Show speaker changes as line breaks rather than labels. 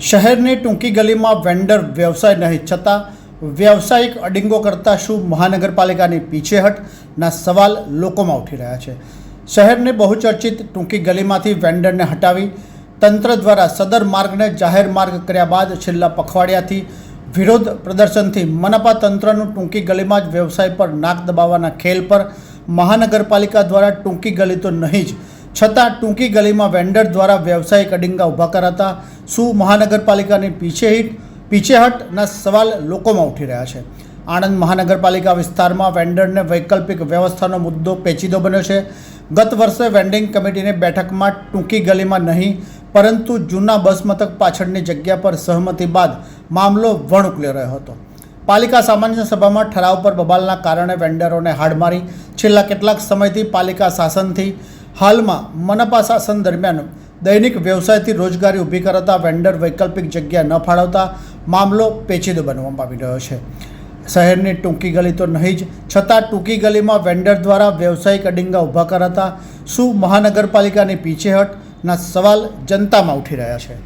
શહેરની ટૂંકી ગલીમાં વેન્ડર વ્યવસાય નહીં છતાં વ્યવસાયિક અડિંગો કરતાં શું મહાનગરપાલિકાની પીછેહટના સવાલ લોકોમાં ઉઠી રહ્યા છે. શહેરની બહુચર્ચિત ટૂંકી ગલીમાંથી વેન્ડરને હટાવી, તંત્ર દ્વારા સદર માર્ગને જાહેર માર્ગ કર્યા બાદ છેલ્લા પખવાડિયાથી વિરોધ પ્રદર્શનથી મનપા તંત્રનું ટૂંકી ગલીમાં જ વ્યવસાય પર નાક દબાવવાના ખેલ પર મહાનગરપાલિકા દ્વારા ટૂંકી ગલી તો નહીં જ છતાં ટૂંકી ગલીમાં વેન્ડર દ્વારા વ્યવસાયિક અડિંગા ઊભા કરાતા શું મહાનગરપાલિકાની પીછેહીટ પીછેહટના સવાલ લોકોમાં ઉઠી રહ્યા છે. આણંદ મહાનગરપાલિકા વિસ્તારમાં વેન્ડરને વૈકલ્પિક વ્યવસ્થાનો મુદ્દો પેચીદો બન્યો છે. ગત વર્ષે વેન્ડિંગ કમિટીની બેઠકમાં ટૂંકી ગલીમાં નહીં, પરંતુ જૂના બસ મથક પાછળની જગ્યા પર સહમતિ બાદ મામલો વણ ઉકલી રહ્યો હતો. પાલિકા સામાન્ય સભામાં ઠરાવ પર બબાલના કારણે વેન્ડરોને હાડમારી, છેલ્લા કેટલાક સમયથી પાલિકા શાસનથી હાલમાં મનપા શાસન દરમિયાન દૈનિક વ્યવસાયથી રોજગારી ઊભી કરાતા વેન્ડર વૈકલ્પિક જગ્યા ન ફાળવતા મામલો પેચીદો બનવા પામી રહ્યો છે. શહેરની ટૂંકી ગલી તો નહીં જ, છતાં ટૂંકી ગલીમાં વેન્ડર દ્વારા વ્યવસાયિક અડિંગા ઊભા કરાતા શું મહાનગરપાલિકાની પીછેહટના સવાલ જનતામાં ઉઠી રહ્યા છે.